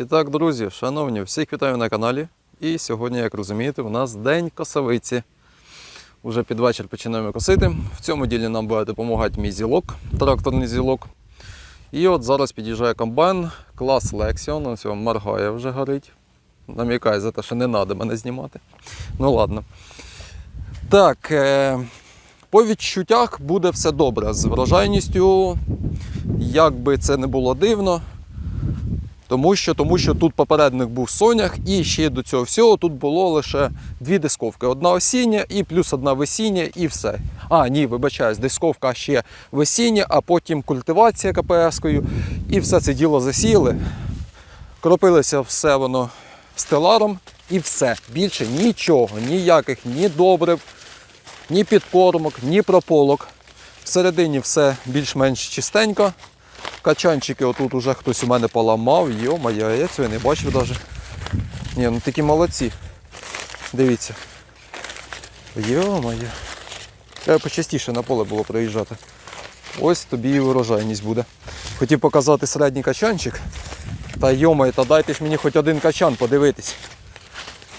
І так, друзі, шановні, всіх вітаю на каналі. І сьогодні, як розумієте, у нас день косовиці. Уже під вечір починаємо косити. В цьому ділі нам буде допомагати мій зілок, тракторний зілок. І от зараз під'їжджає комбайн, клас Lexion, ось його моргає вже горить. Намікає за те, що не треба мене знімати. Ну ладно. Так, е, по відчуттях буде все добре. З врожайністю, як би це не було дивно, тому що, тому що тут попередник був сонях, і ще до цього всього тут було лише дві дисковки: одна осіння і плюс одна весіння, і все. А, ні, вибачаюсь, дисковка ще весіння, а потім культивація КПС-кою. І все це діло засіяли. Кропилося все воно стеларом і все. Більше нічого, ніяких ні добрив, ні підкормок, ні прополок. Всередині все більш-менш чистенько. Качанчики отут уже хтось у мене поламав. Йо-моє, я цього не бачив навіть. Ні, ну такі молодці. Дивіться. Йо-моє. Треба почастіше на поле було приїжджати. Ось тобі і урожайність буде. Хотів показати середній качанчик. Та йомає, та дайте ж мені хоч один качан подивитись.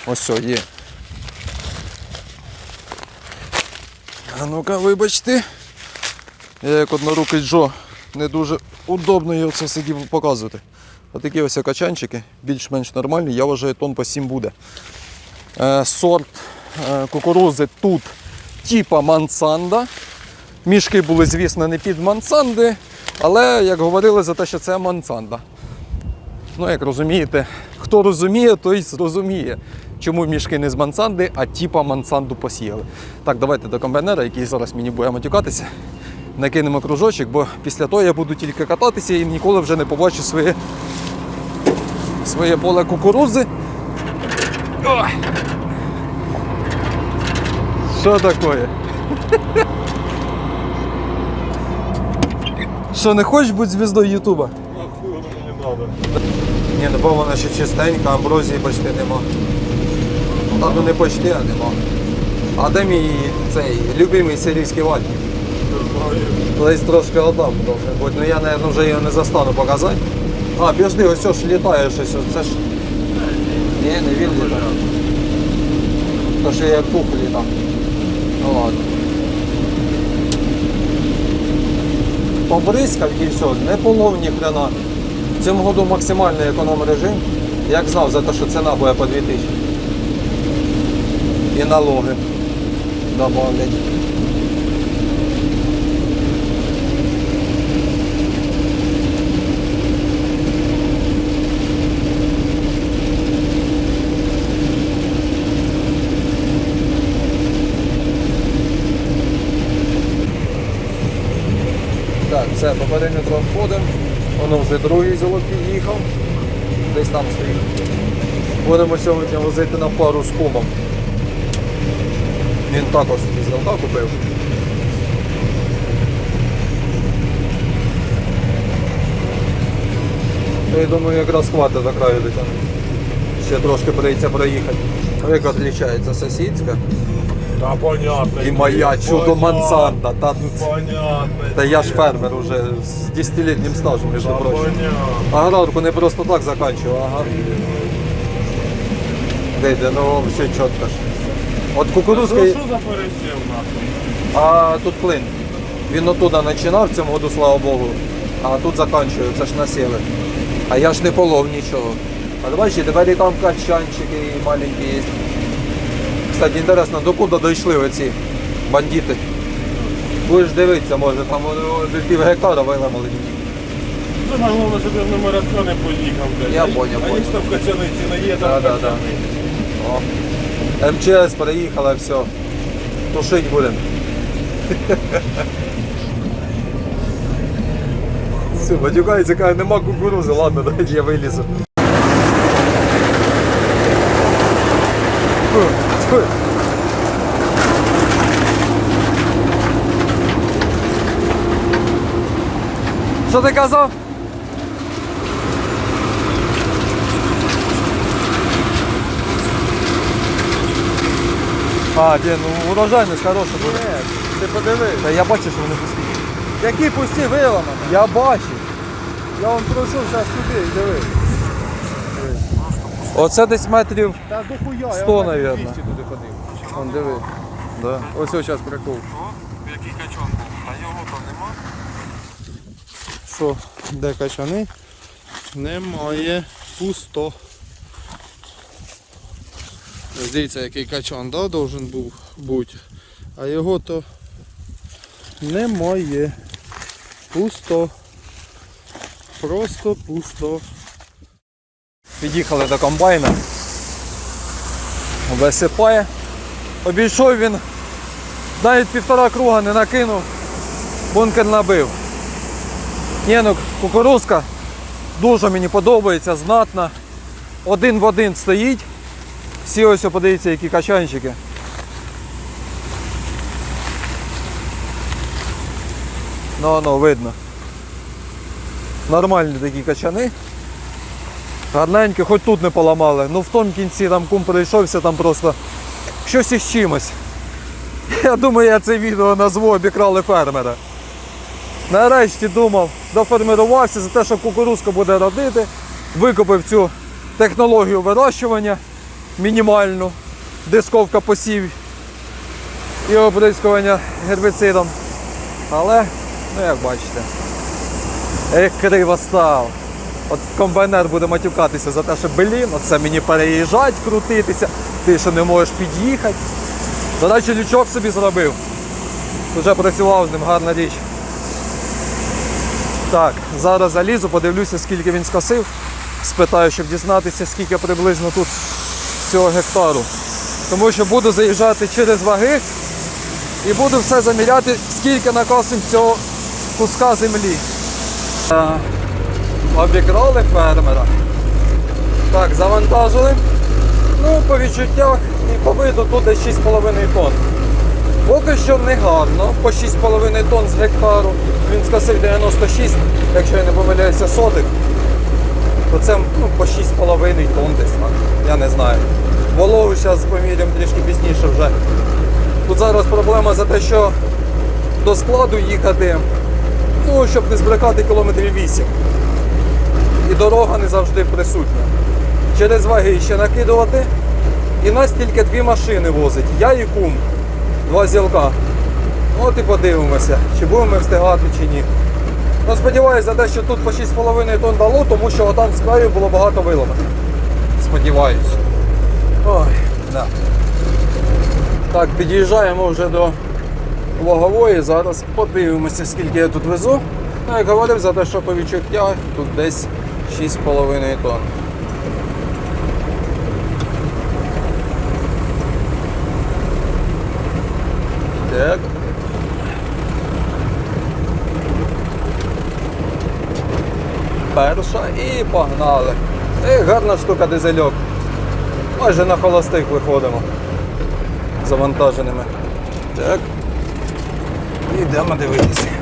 Ось все, є. А ну-ка, вибачте. Я як однорукий Джо не дуже удобно його це сидів показувати. Отакі ось качанчики, більш-менш нормальні, я вважаю, тон по 7 буде. Е, сорт е, кукурузи тут типа мансанда. Мішки були, звісно, не під мансанди, але як говорили за те, що це мансанда. Ну, як розумієте, хто розуміє, той зрозуміє, чому мішки не з мансанди, а типа мансанду посіяли. Так, давайте до комбайнера, який зараз мені буде матюкатися. Накинемо кружочок, бо після того я буду тільки кататися і ніколи вже не побачу своє, своє поле кукурузи. Ой. Що таке? Що, не хочеш бути звіздою Ютуба? Ні, ну бо вона ще чистенька, амброзії почти нема. Ну не почти, а нема. А де мій цей любимий сирійський вальник? Десь трошки должен бути. Ну я, наверное, вже його не застану показати. А, підожди, ось ж літає щось. Це ж. Ні, не він літає. То що я пух літав. Ну ладно. Побризкав і все, не полов ні хрена. В цьому году максимальний економ режим. Як знав за те, що ціна буде по 2000. І налоги добавлять. Так, все, по периметру входимо. Воно вже другий золот під'їхав. Десь там стоїть. Будемо сьогодні возити на пару з кумом. Він також з золота купив. Ну, Я думаю, якраз хватить до краю дотягнути. Ще трошки прийдеться проїхати. Як відрізняється сусідська Та понятно. і моя чудо мансанда. Та, ну, Понятно. та я ж фермер уже з 10-літнім стажем, між Та прочим. понятно. Аграрку не просто так заканчивав, ага. Де ну все чітко ж. От Ну кукурузка, що за пересів нахуй? а тут клин. Він отуда починав в цьому году, слава Богу, а тут заканчує, це ж насіли. А я ж не полов нічого. А бачите, тепер і там качанчики і маленькі є. Кстати, інтересно, до куди дійшли оці бандити? Будеш дивитися, може, там пів гектара виламали. Саме головне, щоб я в номерацька не поїхав, блядь. Я поняв, А поняв. їх там качаниці не є, Да, там да, да. качани. О. МЧС приїхала, все. Тушить будемо. Все, матюкається, каже, нема кукурузи, ладно, давайте я вилізу. Фу. Що ти казав? А, де, ну урожайність хороша буде. Ти подивись. Та я бачу, що вони пусті. Які пусті виламані? Я бачу. Я вам пройшов зараз сюди і дивись. Оце десь метрів Та дохуя, 100, метрів навірно. 200 туди ходив. Вон, диви. Да. Ось ось зараз прикол. Який качан був, а його там нема. Що, де качани? Немає. Пусто. Дивіться, який качан, да, должен був бути. А його то немає. Пусто. Просто пусто. Під'їхали до комбайна. Висипає. Обійшов він. Навіть півтора круга не накинув. Бункер набив. Ні, ну кукурузка дуже мені подобається, знатна. Один в один стоїть. Всі ось подивіться, які качанчики. Ну, ну, видно. Нормальні такі качани. Гарненько, хоч тут не поламали. Ну в тому кінці там кум прийшовся, там просто щось із чимось. Я думаю, я це відео назву обікрали фермера. Нарешті думав, дофермерувався за те, що кукурузка буде родити, викупив цю технологію вирощування мінімальну, дисковка посів і оприскування гербіцидом. Але, ну як бачите, ех, криво став. От комбайнер буде матюкатися за те, що блін, оце мені переїжджать, крутитися, ти ще не можеш під'їхати. До речі, лючок собі зробив. Вже працював з ним, гарна річ. Так, зараз залізу, подивлюся, скільки він скосив. Спитаю, щоб дізнатися, скільки приблизно тут цього гектару. Тому що буду заїжджати через ваги і буду все заміряти, скільки накосим цього куска землі. Обікрали фермера. Так, завантажили. Ну, по відчуттях і по виду тут десь 6,5 тонн. Поки що не гарно, по 6,5 тонн з гектару. Він скосив 96, якщо я не помиляюся, сотих. То це ну, по 6,5 тонн десь так. Я не знаю. Вологу зараз поміряємо трішки пізніше вже. Тут зараз проблема за те, що до складу їхати, ну, щоб не збрикати кілометрів 8 і дорога не завжди присутня. Через ваги ще накидувати. І нас тільки дві машини возить. Я і кум. Два зілка. От і подивимося, чи будемо ми встигати, чи ні. Ну, сподіваюся за те, що тут по 6,5 тонн дало, тому що там з краю було багато виломок. Сподіваюсь. Ой, да. Так, під'їжджаємо вже до вагової. Зараз подивимося, скільки я тут везу. Ну, як говорив, за те, що по відчуттях тут десь 6,5 тонн. Так. Перша і погнали. І гарна штука дизельок. Майже на холостих виходимо. Завантаженими. Так. Йдемо дивитися.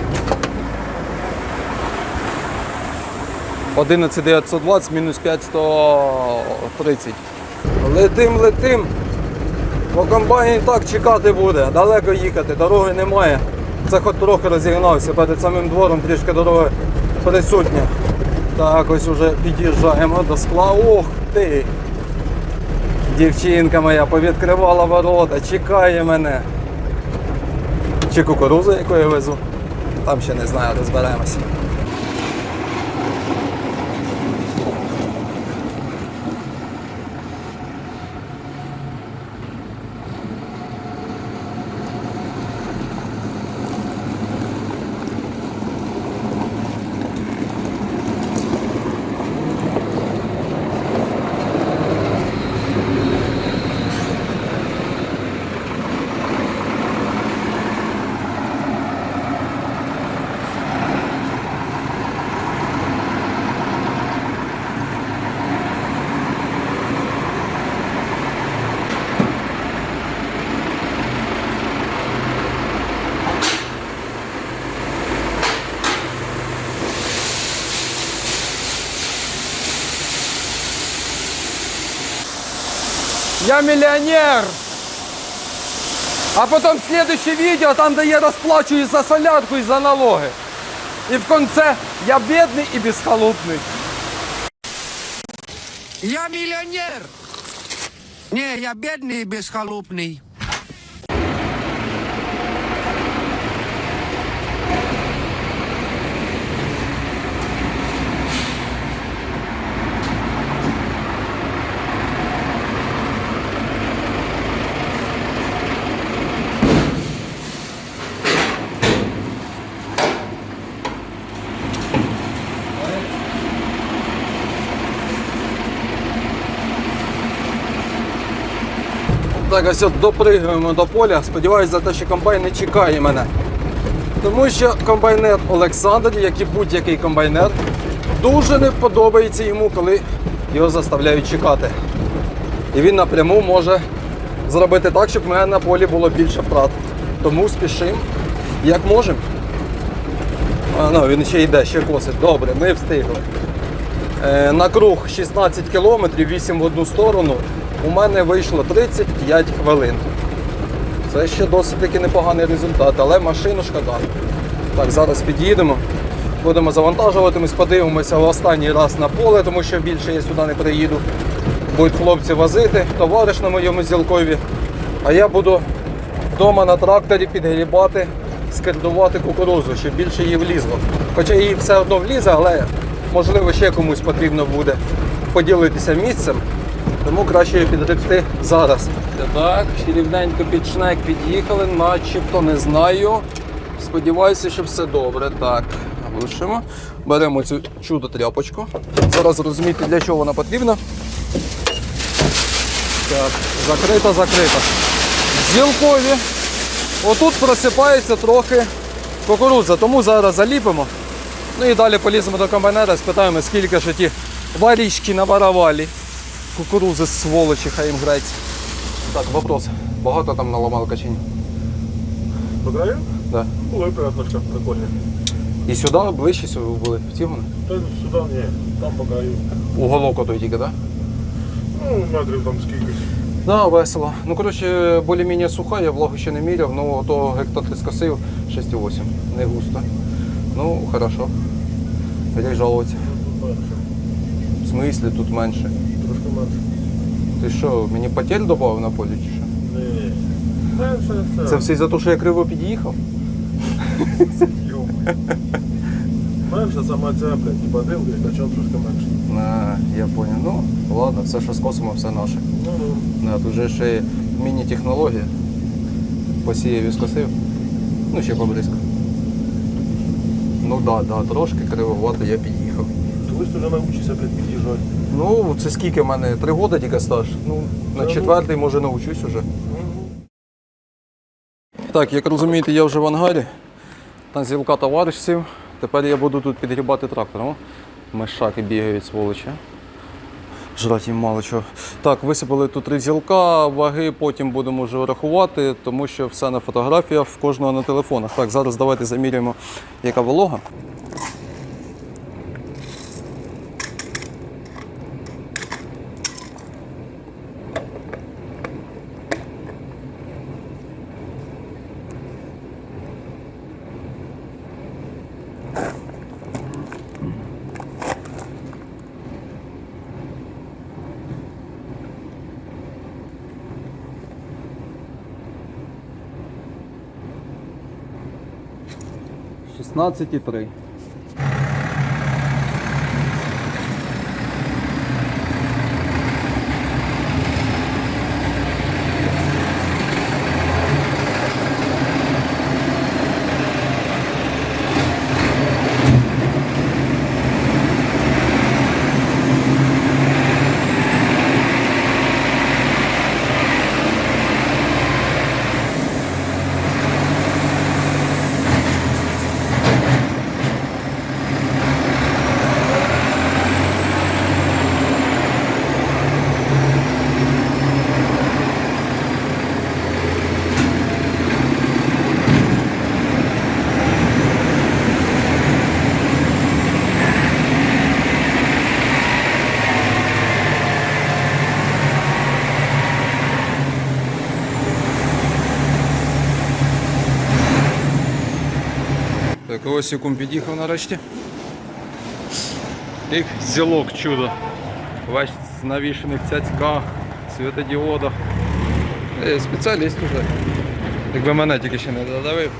11920 мінус 5130. Летим, летим. По комбайні так чекати буде, далеко їхати, дороги немає. Це хоч трохи розігнався, перед самим двором трішки дороги присутня. Так, ось уже під'їжджаємо до скла. Ох ти! Дівчинка моя повідкривала ворота, чекає мене. Чи кукурузу, яку я везу? Там ще не знаю, розберемося. Я миллионер! А потом следующее видео, там, де я розплачуюсь за солярку і за налоги. І в конце я бідний і безхолупний. Я миллионер. Не, я бедный и бесхолупный. Ось от допригуємо до поля. Сподіваюсь за те, що комбайн не чекає мене. Тому що комбайнер Олександр, як і будь-який комбайнер, дуже не подобається йому, коли його заставляють чекати. І він напряму може зробити так, щоб в мене на полі було більше втрат. Тому спішимо, як можемо. Ну, він ще йде, ще косить. Добре, ми встигли. Е, на круг 16 кілометрів, 8 в одну сторону. У мене вийшло 35 хвилин. Це ще досить таки непоганий результат, але машину шкода. Так, зараз під'їдемо. Будемо завантажуватимось, подивимося в останній раз на поле, тому що більше я сюди не приїду. Будуть хлопці возити, товариш на моєму зілкові. А я буду вдома на тракторі підгрібати, скердувати кукурузу, щоб більше її влізло. Хоча її все одно влізе, але можливо ще комусь потрібно буде поділитися місцем. Тому краще її підгребти зараз. Так, рівненько під шнек під'їхали, начебто не знаю. Сподіваюся, що все добре. Так, глушимо. Беремо цю чудо тряпочку. Зараз розумієте, для чого вона потрібна. Так, закрита, закрита. Зілкові. Отут просипається трохи кукурудза, тому зараз заліпимо. Ну і далі поліземо до комбайнера, спитаємо, скільки ж ті варічки наваровали. Кукурузи сволочі, хай їм грається. Так, вопрос. Багато там наламав качень? По краю? Да. Були п'ятничка, прикольні. І сюди, ближче сюди були втягнені? Та сюди ні, там по краю. Уголок отой тільки, так? Да? Ну, метрів там скільки. Да, весело. Ну, коротше, більш-менш суха, я влагу ще не міряв, ну то гектар ти скосив 6,8. Не густо. Ну, хорошо. Гріх жалуватися. Тут менше. В смислі тут менше. Менше. Ти що, мені потерь додав на полі чи що? Ні. Менше все. Це все за те, що я криво під'їхав? Йо. Менше сама ця, блядь, і бадилка, і качан трошки менше. На, я понял. Ну, ладно, все, що скосимо, все наше. Ну, ну. Да, тут же ще міні-технологія. Посіяв і скосив. Ну, ще побризкав. Ну да, да, трошки кривовато я під'їхав. Колись ти вже навчишся, блядь, під'їжджати. Ну, це скільки в мене? Три роки тільки стаж. Ну, на четвертий, може, навчусь уже. Так, як розумієте, я вже в ангарі. Там зілка товаришців. Тепер я буду тут підгрібати трактор. О, мешаки бігають, сволочі. Жрать їм мало чого. Так, висипали тут три зілка, ваги потім будемо вже рахувати, тому що все на фотографіях, в кожного на телефонах. Так, зараз давайте заміряємо, яка волога. 16,3. Осікум під'їхав нарешті. Як зілок чудо. Весь навішених цяцьках, світодіодах. Е, спеціаліст уже. Якби мене тільки ще не додавив.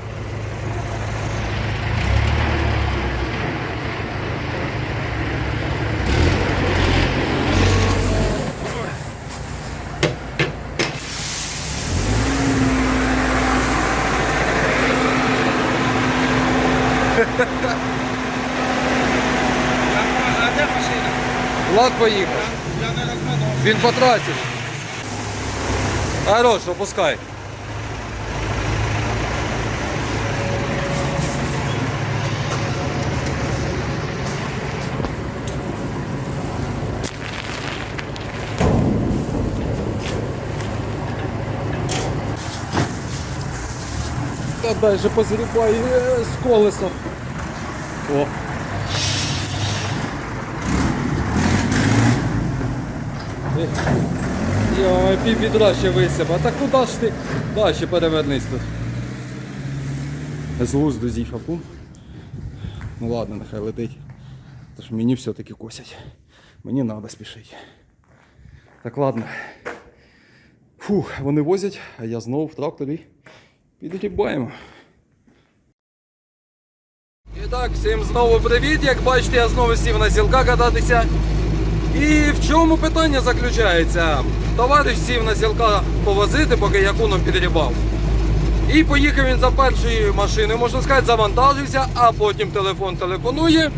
Влад поїхав. Він по трасі. Хорош, опускай. Та дальше позрібай е, з колесом. О. Йой, пів відра ще висипа. Так куди ж ти? Да, ще перевернись тут. З глузду з'їхав. Ну ладно, нехай летить. Тож мені все-таки косять. Мені треба спішити. Так ладно. Фух, вони возять, а я знову в тракторі підгрібаємо. І так, всім знову привіт. Як бачите, я знову сів на зілка кататися. І в чому питання заключається? Товариш сів на зілка повозити, поки я куном підрібав. І поїхав він за першою машиною, можна сказати, завантажився, а потім телефон телефонує.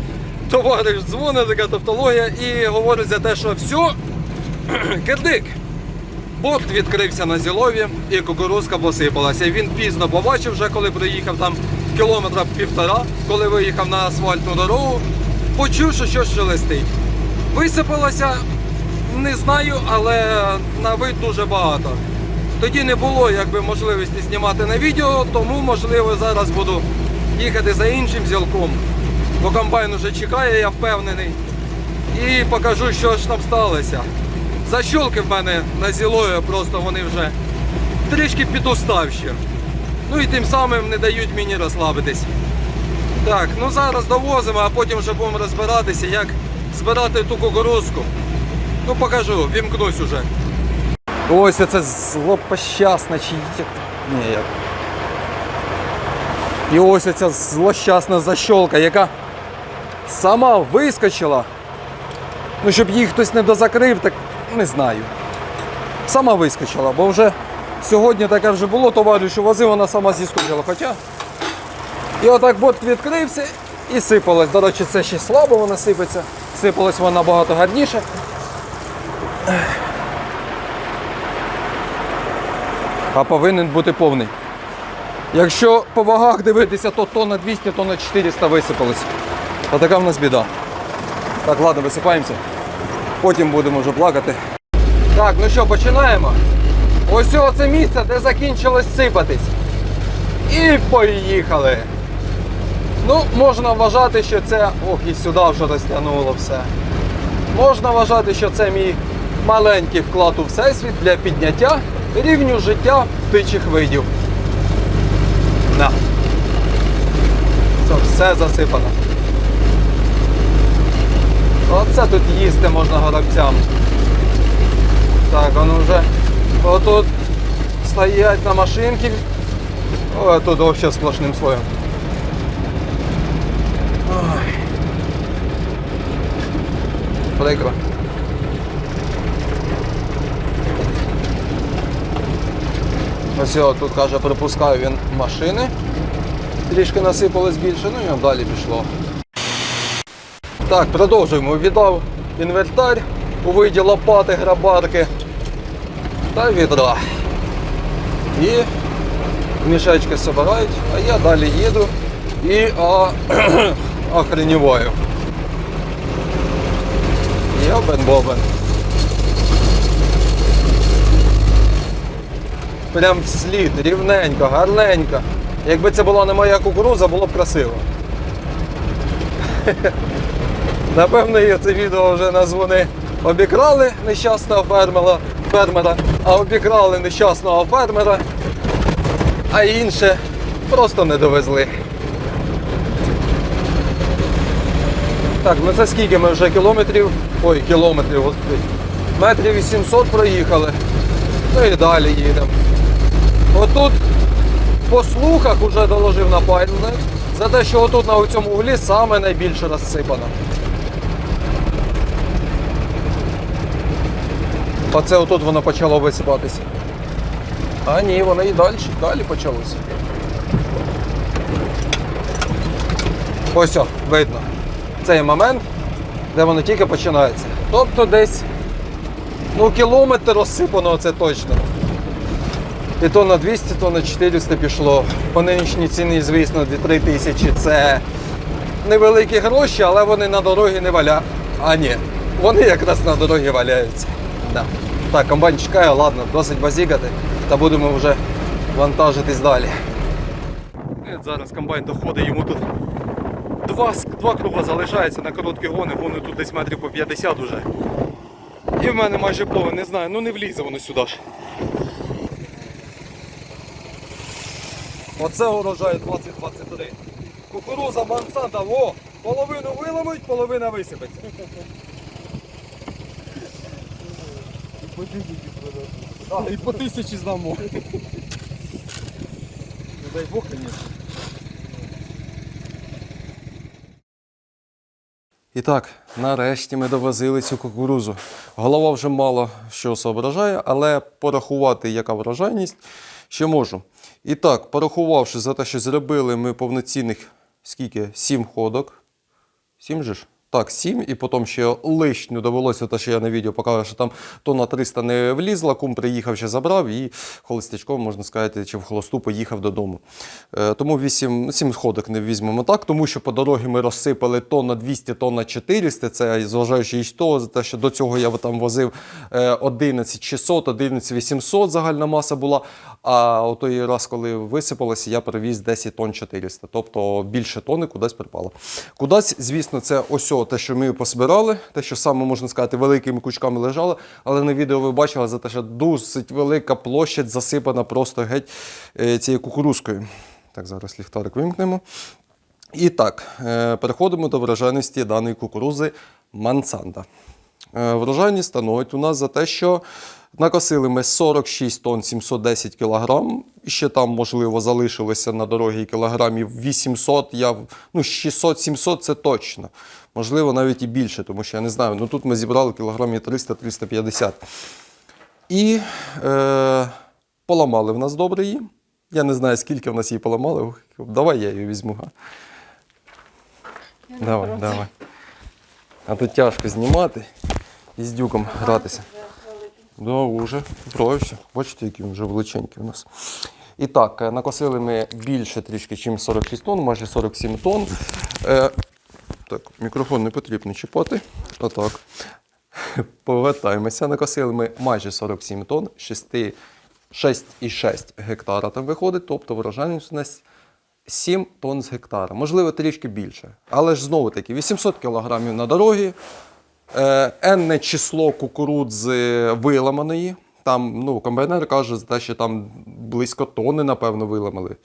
Товариш дзвонить, така тавтологія, і говорить за те, що все, кирдик. Борт відкрився на зілові і кукурузка посипалася. Він пізно побачив, вже коли приїхав там кілометра півтора, коли виїхав на асфальтну дорогу, почув, що щось шелестить. Висипалося, не знаю, але на вид дуже багато. Тоді не було якби можливості знімати на відео, тому можливо зараз буду їхати за іншим зілком. Бо комбайн уже чекає, я впевнений. І покажу, що ж там сталося. Защолки в мене на зілою, просто вони вже трішки підуставші. Ну і тим самим не дають мені розслабитись. Так, ну зараз довозимо, а потім вже будемо розбиратися, як збирати ту кукурузку. Ну покажу, вімкнусь уже. Ось це злопощасна чи як. Ні, як. І ось ця злощасна защолка, яка сама вискочила. Ну, щоб її хтось не дозакрив, так не знаю. Сама вискочила, бо вже сьогодні таке вже було, товаришу возив, вона сама зіскочила. Хоча. І отак борт відкрився і сипалось. До речі, це ще слабо вона сипеться. Сипалось вона набагато гарніше. А повинен бути повний. Якщо по вагах дивитися, то тонна 200, тонна 400 висипалось. А така в нас біда. Так, ладно, висипаємося. Потім будемо вже плакати. Так, ну що, починаємо. Ось це місце, де закінчилось сипатись. І поїхали. Ну, можна вважати, що це... Ох, і сюди вже розтягнуло все. Можна вважати, що це мій маленький вклад у всесвіт для підняття рівню життя птичих видів. На. Це все засипано. Оце тут їсти можна горобцям. Так, воно вже отут стоять на машинці. О, тут взагалі сплошним слоєм. Прикро. Ось його тут каже, припускаю він машини. Трішки насипалось більше, ну і далі пішло. Так, продовжуємо. Віддав інвентар у виді лопати, грабарки та відра. І мішечки збирають, а я далі їду і а, охреніваю. Йобен-бобен. Прям вслід, рівненько, гарненько. Якби це була не моя кукуруза, було б красиво. Напевно, я це відео вже назву не обікрали нещасного фермера, фермера, а обікрали нещасного фермера, а інше просто не довезли. Так, ну це скільки ми вже кілометрів. Ой, кілометрів, господи. Метрів 800 проїхали. Ну і далі їдемо. Отут по слухах уже доложив напарник за те, що отут на цьому углі саме найбільше розсипано. Оце отут воно почало висипатися. А ні, воно і далі, далі почалося. Ось о, видно. Цей момент, де воно тільки починається. Тобто десь ну, кілометр розсипано, це точно. І то на 200, то на 400 пішло. По нинішній ціні, звісно, 2-3 тисячі це невеликі гроші, але вони на дорогі не валяють. А ні, вони якраз на дорогі валяються. Да. Так, комбайн чекає, ладно, досить базікати, та будемо вже вантажитись далі. Зараз комбайн доходить, йому тут два, два круга залишається на короткі гони, гони тут десь метрів по 50 уже. І в мене майже повен, не знаю, ну не влізе воно сюди ж. Оце урожай 2023. Кукуруза мансанта, о, половину виламуть, половина висипеться. А, і по тисячі здамо. Не дай Бог, звісно. І так, нарешті ми довозили цю кукурузу. Голова вже мало що соображає, але порахувати, яка врожайність, ще можу. І так, порахувавши за те, що зробили ми повноцінних скільки? Сім ходок. Сім же ж? Так, сім, і потім ще лишню довелося, те, що я на відео показав, що там тонна 300 не влізла, кум приїхав, ще забрав і холостячком, можна сказати, чи в холосту поїхав додому. Е, тому 8, 7 ходок не візьмемо так, тому що по дорогі ми розсипали тонна 200, тонна 400, це зважаючи і за те, що до цього я там возив е, 11 600, 11 800 загальна маса була, а о той раз, коли висипалося, я привіз 10 тонн 400, тобто більше тонни кудись припало. Кудись, звісно, це ось те, що ми пособирали, те, що саме, можна сказати, великими кучками лежало, але на відео ви бачили за те, що досить велика площадь засипана просто геть е, цією кукурузкою. Так, зараз ліхтарик вимкнемо. І так, е, переходимо до врожайності даної кукурузи Мансанда. Е, Врожайність становить у нас за те, що накосили ми 46 тонн 710 кілограм. Ще там, можливо, залишилося на дорогі кілограмів 800, я, ну 600-700 це точно. Можливо, навіть і більше, тому що я не знаю. Ну тут ми зібрали кілограмів 300-350. І е, поламали в нас добре її. Я не знаю, скільки в нас її поламали. Давай я її візьму. га. Давай, давай. А тут тяжко знімати і з дюком гратися. Да, вже вправився. Бачите, які він вже величенький у нас. І так, е, накосили ми більше трішки, ніж 46 тонн, майже 47 тонн. Е, так, мікрофон не потрібно чіпати. Отак. Повертаємося. Накосили ми майже 47 тонн, 6,6 гектара там виходить, тобто врожайність у нас 7 тонн з гектара. Можливо, трішки більше. Але ж знову таки 800 кілограмів на дорогі, енне число кукурудзи виламаної. Там ну, комбайнер каже, що там близько тонни, напевно, виламали.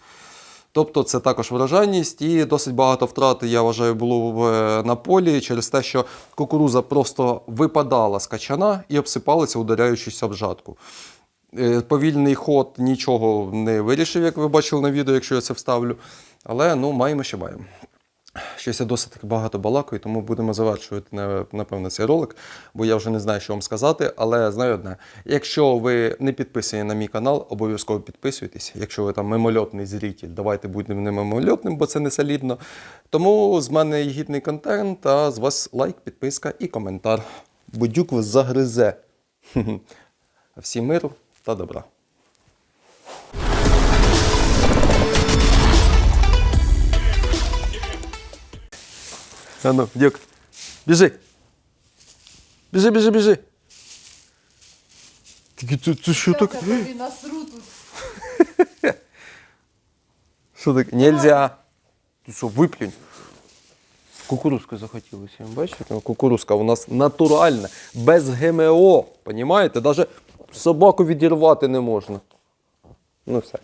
Тобто це також врожайність і досить багато втрат, я вважаю, було е, на полі через те, що кукуруза просто випадала з качана і обсипалася, ударяючись об жатку. Е, Повільний ход нічого не вирішив, як ви бачили на відео, якщо я це вставлю. Але ну, маємо, що маємо. Щось я досить багато балакаю, тому будемо завершувати напевно цей ролик, бо я вже не знаю, що вам сказати. Але знаю одне: якщо ви не підписані на мій канал, обов'язково підписуйтесь. Якщо ви там мимольотний зритель, давайте будемо не мимольотним, бо це не солідно. Тому з мене гідний контент, а з вас лайк, підписка і коментар. Будюк вас загризе. Всім миру та добра. А ну, дюк. Біжи. Біжи, біжи, біжи. Ти, ти, що так? Насру тут. Що так? Нельзя. Ти що, виплюнь. Кукурузка захотілося. Бачите? Кукурузка у нас натуральна, без ГМО. Понімаєте? Навіть собаку відірвати не можна. Ну все.